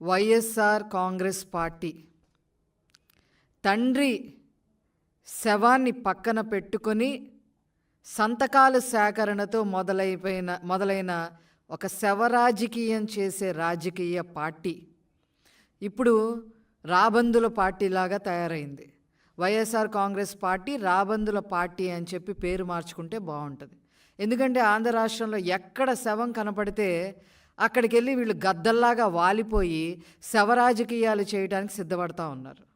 YSR Congress party. తండ్రి శవాన్ని పక్కన పెట్టుకొని సంతకాల సేకరణతో మొదలైపోయిన మొదలైన ఒక శవ రాజకీయం చేసే రాజకీయ పార్టీ. ఇప్పుడు రాబందుల పార్టీలాగా తయారైంది. వైఎస్ఆర్ కాంగ్రెస్ పార్టీ రాబందుల పార్టీ అని చెప్పి పేరు మార్చుకుంటే బాగుంటుంది. ఎందుకంటే ఆంధ్ర రాష్ట్రంలో ఎక్కడ శవం కనపడితే అక్కడికి వెళ్ళి వీళ్ళు గద్దల్లాగా వాలిపోయి శవరాజకీయాలు చేయడానికి సిద్ధపడతా ఉన్నారు.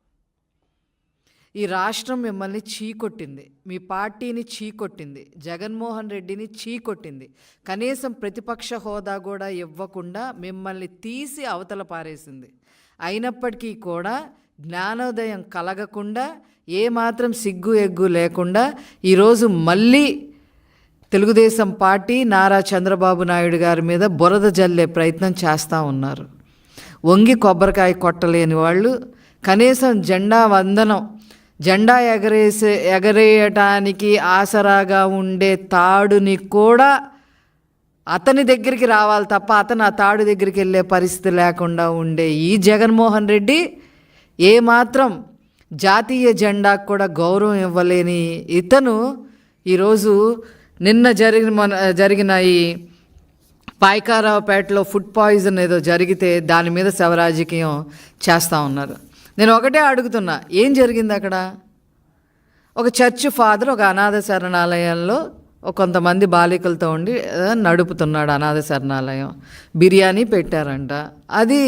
ఈ రాష్ట్రం మిమ్మల్ని చీకొట్టింది. మీ పార్టీని చీకొట్టింది. జగన్మోహన్ రెడ్డిని చీకొట్టింది. కనీసం ప్రతిపక్ష హోదా కూడా ఇవ్వకుండా మిమ్మల్ని తీసి అవతల పారేసింది. అయినప్పటికీ కూడా జ్ఞానోదయం కలగకుండా ఏమాత్రం సిగ్గు ఎగ్గు లేకుండా ఈరోజు మళ్ళీ తెలుగుదేశం పార్టీ నారా చంద్రబాబు నాయుడు గారి మీద బురద జల్లే ప్రయత్నం చేస్తూ ఉన్నారు. వంగి కొబ్బరికాయ కొట్టలేని వాళ్ళు కనీసం జెండా వందనం జెండా ఎగరేసే ఎగరేయటానికి ఆసరాగా ఉండే తాడుని కూడా అతని దగ్గరికి రావాలి తప్ప అతను ఆ తాడు దగ్గరికి వెళ్ళే పరిస్థితి లేకుండా ఉండే ఈ జగన్మోహన్ రెడ్డి ఏమాత్రం జాతీయ జెండాకు కూడా గౌరవం ఇవ్వలేని ఇతను ఈరోజు నిన్న జరిగిన మన జరిగిన ఈ పాయకారావుపేటలో ఫుడ్ పాయిజన్ ఏదో జరిగితే దాని మీద శవరాజకీయం చేస్తూ ఉన్నారు. నేను ఒకటే అడుగుతున్నా ఏం జరిగింది అక్కడ? ఒక చర్చ్ ఫాదర్ ఒక అనాథ శరణాలయంలో కొంతమంది బాలికలతో ఉండి నడుపుతున్నాడు అనాథ శరణాలయం. బిర్యానీ పెట్టారంట. అది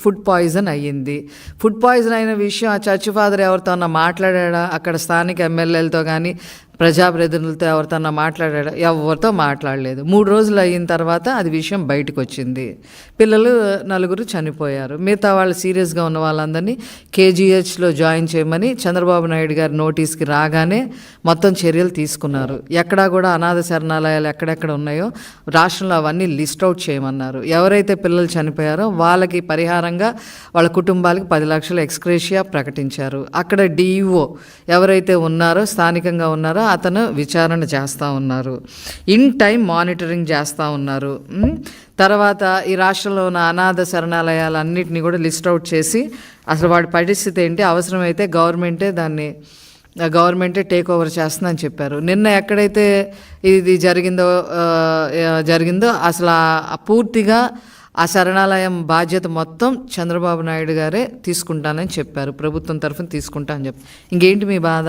ఫుడ్ పాయిజన్ అయ్యింది. ఫుడ్ పాయిజన్ అయిన విషయం ఆ చర్చ్ ఫాదర్ ఎవరితోన్నా మాట్లాడా అక్కడ స్థానిక ఎమ్మెల్యేలతో కానీ ప్రజాప్రతినిధులతో ఎవరితోన్నా మాట్లాడా ఎవరితో మాట్లాడలేదు. మూడు రోజులు అయిన తర్వాత అది విషయం బయటకు వచ్చింది పిల్లలు నలుగురు చనిపోయారు. మిగతా వాళ్ళు సీరియస్గా ఉన్న వాళ్ళందరినీ కేజీహెచ్లో జాయిన్ చేయమని చంద్రబాబు నాయుడు గారి నోటీస్కి రాగానే మొత్తం చర్యలు తీసుకున్నారు. ఎక్కడా కూడా అనాథ శరణాలయాలు ఎక్కడెక్కడ ఉన్నాయో రాష్ట్రంలో అవన్నీ లిస్ట్ అవుట్ చేయమన్నారు. ఎవరైతే పిల్లలు చనిపోయారో వాళ్ళు వాళ్ళకి పరిహారంగా వాళ్ళ కుటుంబాలకు పది లక్షల ఎక్స్క్రేషియా ప్రకటించారు. అక్కడ డిఈఓ ఎవరైతే ఉన్నారో స్థానికంగా ఉన్నారో అతను విచారణ చేస్తూ ఉన్నారు. ఇన్ టైం మానిటరింగ్ చేస్తూ ఉన్నారు. తర్వాత ఈ రాష్ట్రంలో ఉన్న అనాథ శరణాలయాలన్నింటినీ కూడా లిస్ట్ అవుట్ చేసి అసలు వాడి పరిస్థితి ఏంటి? అవసరమైతే గవర్నమెంటే దాన్ని గవర్నమెంటే టేక్ ఓవర్ చేస్తుందని చెప్పారు. నిన్న ఎక్కడైతే ఇది జరిగిందో జరిగిందో అసలు పూర్తిగా ఆ శరణాలయం బాధ్యత మొత్తం చంద్రబాబు నాయుడు గారే తీసుకుంటానని చెప్పారు. ప్రభుత్వం తరఫున తీసుకుంటా అని చెప్పి ఇంకేంటి మీ బాధ?